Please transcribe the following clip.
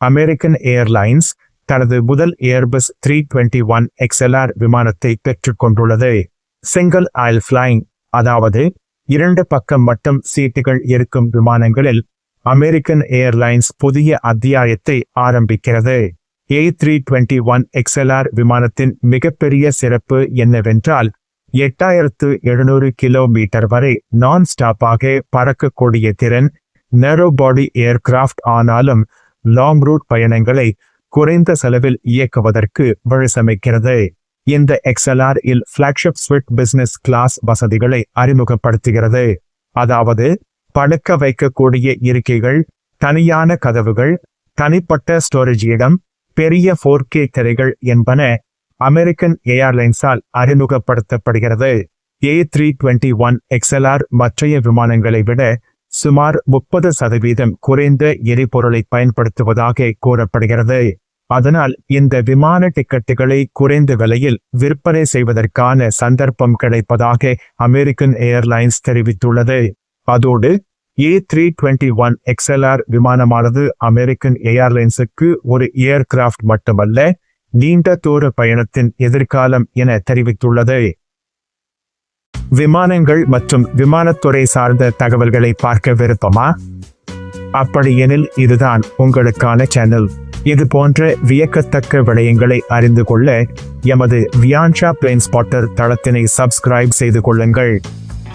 American Airlines தனது முதல் Airbus three twenty one XLR விமானத்தை பெற்றுக் கொண்டுள்ளது. சிங்கிள் ஆயில் ஃபிளைங் அதாவது இரண்டு பக்கம் மட்டும் சீட்டுகள் இருக்கும் விமானங்களில் அமெரிக்கன் ஏர்லைன்ஸ் புதிய அத்தியாயத்தை ஆரம்பிக்கிறது. A three twenty one XLR விமானத்தின் மிகப்பெரிய சிறப்பு என்னவென்றால் எட்டாயிரத்து எழுநூறு கிலோமீட்டர் வரை நான் ஸ்டாப்பாக பறக்கக்கூடிய திறன் நேரோ பாடி ஏர்கிராஃப்ட் ஆனாலும் லாங் ரூட் பயணங்களை குறைந்த செலவில் இயக்குவதற்கு வழிசமைக்கிறது. இந்த எக்ஸ்எல்ஆர் இல் ஃபிளாக்ஷிப் ஸ்விட் பிசினஸ் கிளாஸ் வசதிகளை அறிமுகப்படுத்துகிறது. அதாவது படுக்க வைக்கக்கூடிய இருக்கைகள் தனியான கதவுகள் தனிப்பட்ட ஸ்டோரேஜ் இடம் பெரிய ஃபோர் கே திரைகள் என்பன அமெரிக்கன் ஏர்லைன்ஸால் அறிமுகப்படுத்தப்படுகிறது. A three twenty one XLR மற்றைய விமானங்களை விட சுமார் முப்பது சதவீதம் குறைந்த எரிபொருளை பயன்படுத்துவதாக கூறப்படுகிறது. அதனால் இந்த விமான டிக்கெட்டுகளை குறைந்த விலையில் விற்பனை செய்வதற்கான சந்தர்ப்பம் கிடைப்பதாக அமெரிக்கன் ஏர்லைன்ஸ் தெரிவித்துள்ளது. அதோடு A three twenty one XLR விமானமானது American ஏர்லைன்ஸுக்கு ஒரு ஏர்கிராஃப்ட் மட்டுமல்ல நீண்ட தூர பயணத்தின் எதிர்காலம் என தெரிவித்துள்ளது. விமானங்கள் மற்றும் விமானத்துறை சார்ந்த தகவல்களை பார்க்க விருப்பமா? அப்படியெனில் இதுதான் உங்களுக்கான சேனல் இது போன்ற வியக்கத்தக்க விடயங்களை அறிந்து கொள்ள எமது வியான்ஷா பிளேன் ஸ்பாட்டர் தளத்தினை சப்ஸ்கிரைப் செய்து கொள்ளுங்கள்.